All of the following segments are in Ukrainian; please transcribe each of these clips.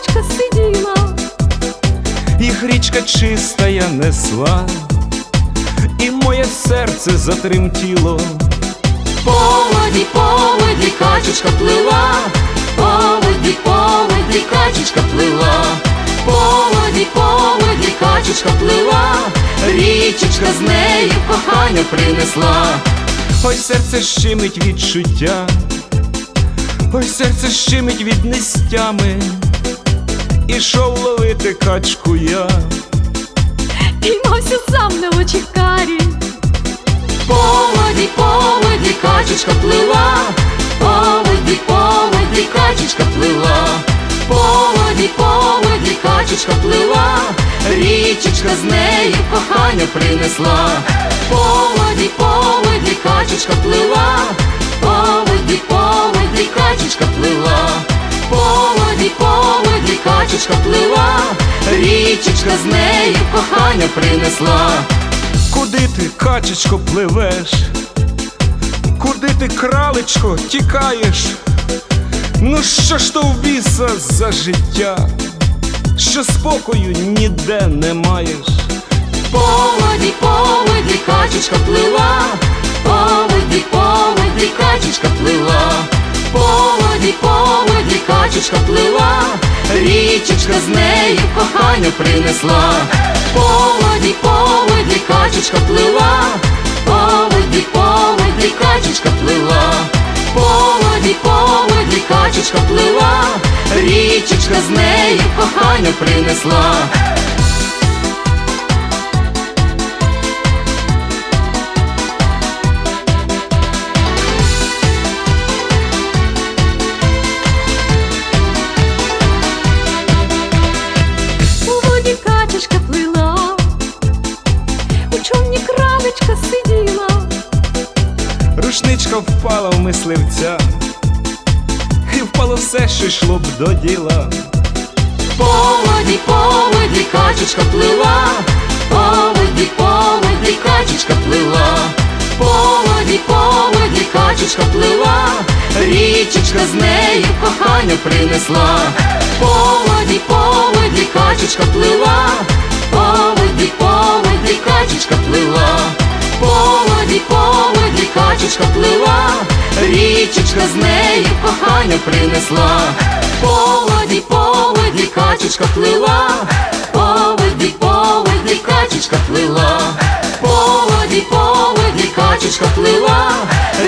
річка сиділа, їх річка чистая несла, і моє серце затремтіло. Поводі, поводі, качечка плила, поводі, поводі, качечка плила, поводі, поводі, качечка плила, річечка з нею кохання принесла, ой серце щимить відчуття, ой серце щимить від нестями ішов ловити качку я. Піймався сам на очі карі. По воді, по воді качечка плила, по воді, по воді качечка плила, по воді, по воді качечка плила, річечка з нею кохання принесла. По воді, по воді качечка плила, по воді, по воді качечка плила, по воді, по воді качечка плила, річечка з нею кохання принесла. Куди ти, качечко, пливеш? Куди ти, кралечко, тікаєш? Ну що ж то в біса за життя, що спокою ніде не маєш? По воді, по воді качечка плила, по воді, по воді качечка плила, по воді, по воді качечка плила, річечка з нею кохання принесла. По воді, по воді качечка плила, по воді, по воді качечка плила, по воді, по воді качечка плила, річечка з нею кохання принесла. Впала в мисливця, і впало все, що йшло б до діла. По воді, по воді качечка плила, по воді, качечка плила, по воді, качечка плила, річечка з нею кохання принесла. По воді, по воді качечка плила, по воді, воді качечка плила, річечка з нею кохання принесла. По воді, по воді качечка плила, по воді, по воді качечка плила, по воді, по воді качечка плила,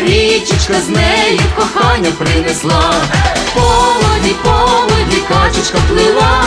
річечка з нею кохання принесла. По воді, по воді качечка плила,